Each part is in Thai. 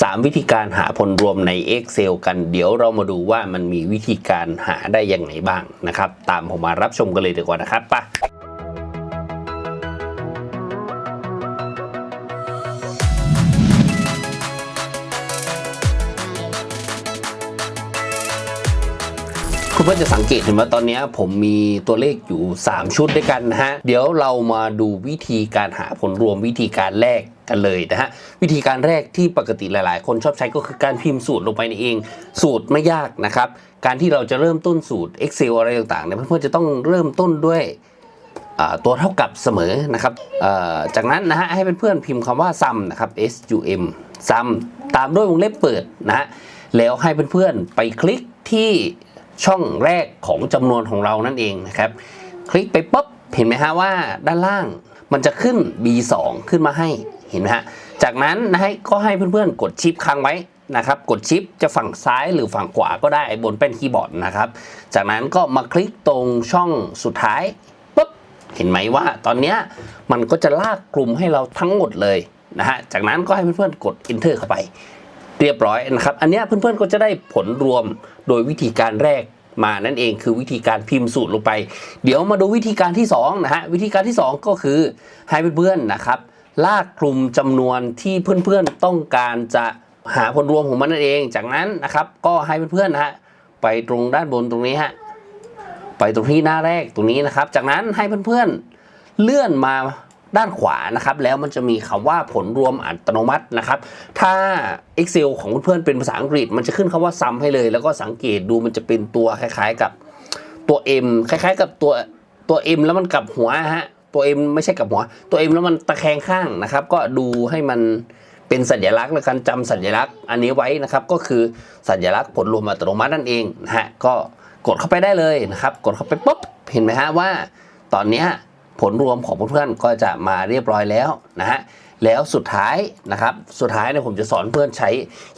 3 วิธีการหาผลรวมใน Excel กันเดี๋ยวเรามาดูว่ามันมีวิธีการหาได้อยังไงบ้างนะครับ ตามผมมารับชมกันเลยดีกว่านะครับไปคุณเพื่อนจะสังเกตเห็นว่าตอนนี้ผมมีตัวเลขอยู่ 3 ชุดด้วยกันนะฮะ เดี๋ยวเรามาดูวิธีการหาผลรวมวิธีการแรกกันเลยนะฮะวิธีการแรกที่ปกติหลาย ๆ คนชอบใช้ก็คือการพิมพ์สูตรลงไปในเอง สูตรไม่ยากนะครับ การที่เราจะเริ่มต้นสูตร Excel อะไรต่างๆเนี่ยเพื่อนๆจะต้องเริ่มต้นด้วยตัวเท่ากับเสมอนะครับจากนั้นนะฮะให้เพื่อนๆพิมพ์คำว่า sum นะครับ s u m sum ตามด้วยวงเล็บเปิดนะฮะแล้วให้เพื่อนๆไปคลิกที่ช่องแรกของจำนวนของเรานั่นเองนะครับ คลิกไปปุ๊บเห็นไหมฮะว่าด้านล่างมันจะขึ้น B2 ขึ้นมาให้ เห็นไหมฮะ จากนั้นนะฮะก็ให้เพื่อนๆ กดชิปค้างไว้นะครับ กดชิปจะฝั่งซ้ายหรือฝั่งขวาก็ได้บนแป้นคีย์บอร์ดนะครับ จากนั้นก็มาคลิกตรงช่องสุดท้ายปุ๊บ เห็นไหมว่าตอนนี้มันก็จะลากกลุ่มให้เราทั้งหมดเลยนะฮะ จากนั้นก็ให้เพื่อนๆ กด enter เข้าไป เรียบร้อยนะครับ อันนี้เพื่อนๆ ก็จะได้ผลรวมโดยวิธีการแรกมานั่นเองคือวิธีการพิมพ์สูตรลงไป เดี๋ยวมาดูวิธีการที่สองนะฮะวิธีการที่สองก็คือให้เพื่อนๆนะครับ ลากกลุ่มจำนวนที่เพื่อนๆต้องการจะหาผลรวมของมันนั่นเอง จากนั้นนะครับ ก็ให้เพื่อนๆนะฮะไปตรงด้านบนตรงนี้ฮะไปตรงที่หน้าแรกตรงนี้นะครับ จากนั้นให้เพื่อนๆเลื่อนมาด้านขวานะครับ แล้วมันจะมีคำว่าผลรวมอัตโนมัตินะครับ ถ้า Excel ของเพื่อนๆเป็นภาษาอังกฤษ มันจะขึ้นคำว่า sum ให้เลย แล้วก็สังเกตดูมันจะเป็นตัวคล้าย ๆกับตัว M คล้าย ๆ กับตัวตัว M แล้วมันกลับหัวฮะ ตัว M ไม่ใช่กับหัว ตัว M แล้วมันตะแคงข้างนะครับ ก็ดูให้มันเป็นสัญลักษณ์และการจำสัญลักษณ์อันนี้ไว้นะครับ ก็คือสัญลักษณ์ผลรวมอัตโนมัตินั่นเองนะฮะก็กดเข้าไปได้เลยนะครับ กดเข้าไปปุ๊บเห็นไหมฮะว่า ตอนนี้ผลรวมของเพื่อนๆก็จะมาเรียบร้อยแล้วนะฮะแล้วสุดท้ายนะครับ สุดท้ายเนี่ยผมจะสอนเพื่อนใช้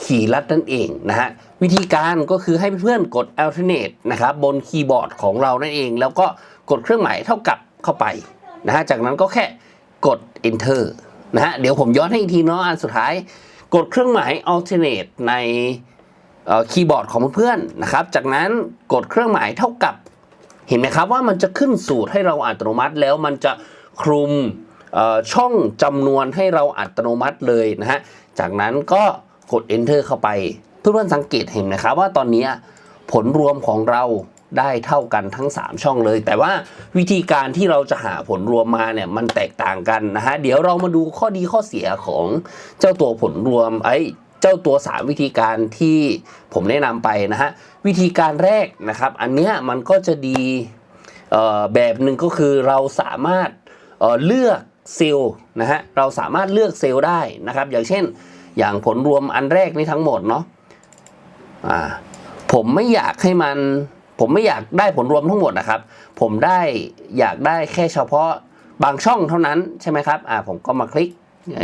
ขีย์ลัดนั่นเองนะฮะวิธีการก็คือให้เพื่อนๆกด alternate นะครับบนคีย์บอร์ดของเรานั่นเอง แล้วก็กดเครื่องหมายเท่ากับเข้าไป นะฮะจากนั้นก็แค่กด enter นะฮะเดี๋ยวผมย้อนให้อีกทีเนาะอันสุดท้าย กดเครื่องหมาย alternate ในคีย์บอร์ดของเพื่อนๆนะครับ จากนั้นกดเครื่องหมายเท่ากับเห็นไหมครับว่ามันจะขึ้นสูตรให้เราอัตโนมัติแล้วมันจะคลุมช่องจำนวนให้เราอัตโนมัติเลยนะฮะ จากนั้นก็กด enter เข้าไป เพื่อนๆสังเกตเห็นนะครับว่าตอนนี้ผลรวมของเรา ได้เท่ากันทั้ง 3 ช่องเลย แต่ว่าวิธีการที่เราจะหาผลรวมมาเนี่ยมันแตกต่างกันนะฮะเดี๋ยวเรามาดูข้อดีข้อเสียของเจ้าตัวผลรวมไอ้เจ้าตัว 3 วิธีการที่ผมแนะนำไปนะฮะวิธีการแรกนะครับ อันเนี้ยมันก็จะดีแบบหนึ่งก็คือเราสามารถเเลือกเซลล์นะฮะเราสามารถเลือกเซลล์ได้นะครับ อย่างเช่นอย่างผลรวมอันแรกนี่ทั้งหมดเนาะอ่าผมไม่อยากให้มัน ผมไม่อยากได้ผลรวมทั้งหมดนะครับ ผมได้อยากได้แค่เฉพาะบางช่องเท่านั้นใช่ไหมครับอ่าผมก็มาคลิก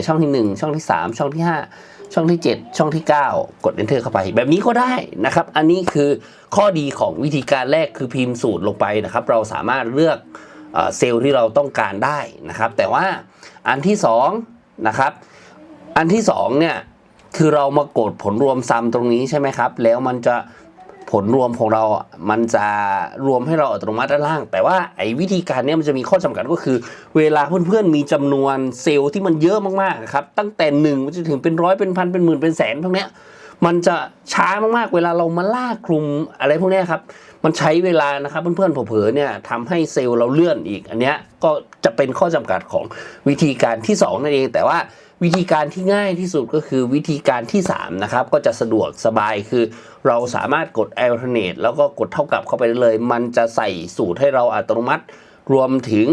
ช่องที่ 1 ช่องที่ 3 ช่องที่ 5 ช่องที่ 7 ช่องที่ 9 กด enter เข้าไป แบบนี้ก็ได้นะครับ อันนี้คือข้อดีของวิธีการแรกคือพิมพ์สูตรลงไปนะครับ เราสามารถเลือกเซลล์ที่เราต้องการได้นะครับ แต่ว่าอันที่2นะครับอันที่2เนี่ยคือเรามากดผลรวมซ้ำตรงนี้ใช่ไหมครับ แล้วมันจะ ผลรวมของเรา มันจะรวมให้เราอัตโนมัติด้านล่าง แต่ว่าไอ้วิธีการนี้มันจะมีข้อจำกัดก็คือ เวลาเพื่อนๆมีจำนวนเซลล์ที่มันเยอะมากๆครับ ตั้งแต่หนึ่งมันจะถึงเป็นร้อยเป็นพันเป็นหมื่นเป็นแสนพวกเนี้ยมันจะช้ามากๆ เวลาเรามาลากคลุมอะไรพวกนี้ครับ มันใช้เวลานะครับเพื่อนๆเผลอๆเนี่ยทำให้เซลล์เราเลื่อนอีก อันเนี้ยก็จะเป็นข้อจำกัดของวิธีการที่สองนั่นเอง แต่ว่า วิธีการที่ง่ายที่สุดก็คือวิธีการที่สามนะครับ ก็จะสะดวกสบายคือ เราสามารถกด alternate แล้วก็กดเท่ากับเข้าไปได้เลย มันจะใส่สูตรให้เราอัตโนมัติ รวมถึง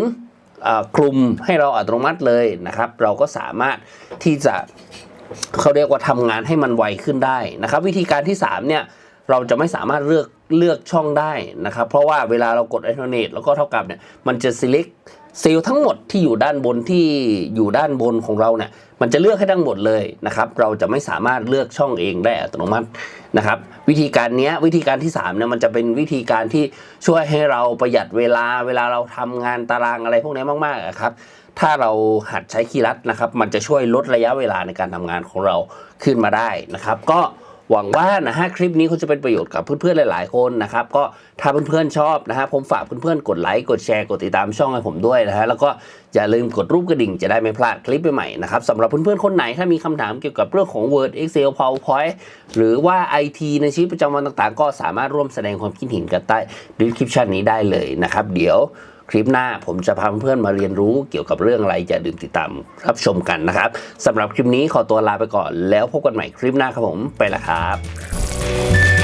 กลุ่มให้เราอัตโนมัติเลยนะครับ เราก็สามารถที่จะเขาเรียกว่าทำงานให้มันไวขึ้นได้นะครับ วิธีการที่ 3 เนี่ยเราจะไม่สามารถเลือก เลือกช่องได้นะครับ เพราะว่าเวลาเรากด alternate แล้วก็เท่ากับเนี่ยมันจะ select เซลล์ทั้งหมดที่อยู่ด้านบนที่อยู่ด้านบนของเราเนี่ยมันจะเลือกให้ทั้งหมดเลยนะครับเราจะไม่สามารถเลือกช่องเองได้อัตโนมัตินะครับวิธีการนี้วิธีการที่3เนี่ยมันจะเป็นวิธีการที่ช่วยให้เราประหยัดเวลาเวลาเราทำงานตารางอะไรพวกนี้มากๆครับถ้าเราหัดใช้คีย์ลัดนะครับมันจะช่วยลดระยะเวลาในการทำงานของเราขึ้นมาได้นะครับ ก็ หวังว่านะฮะคลิปนี้คงจะเป็นประโยชน์กับเพื่อนๆหลาย ๆ คนนะครับก็ถ้าเพื่อนๆชอบนะฮะผมฝากเพื่อนๆกดไลค์กดแชร์กดติดตามช่องให้ผมด้วยนะฮะแล้วก็อย่าลืมกดรูปกระดิ่งจะได้ไม่พลาดคลิปใหม่ๆนะครับสำหรับเพื่อนๆคนไหนถ้ามีคำถามเกี่ยวกับเรื่องของ Word Excel PowerPoint หรือว่า IT ในชีวิตประจำวันต่างๆ ก็สามารถร่วมแสดงความคิดเห็นกันใต้ description นี้ได้เลยนะครับ เดี๋ยว คลิปหน้าผมจะพาเพื่อนมาเรียนรู้เกี่ยวกับเรื่องอะไรจะดื่มติดตามรับชมกันนะครับสำหรับคลิปนี้ขอตัวลาไปก่อนแล้วพบกันใหม่คลิปหน้าครับผมไปละครับ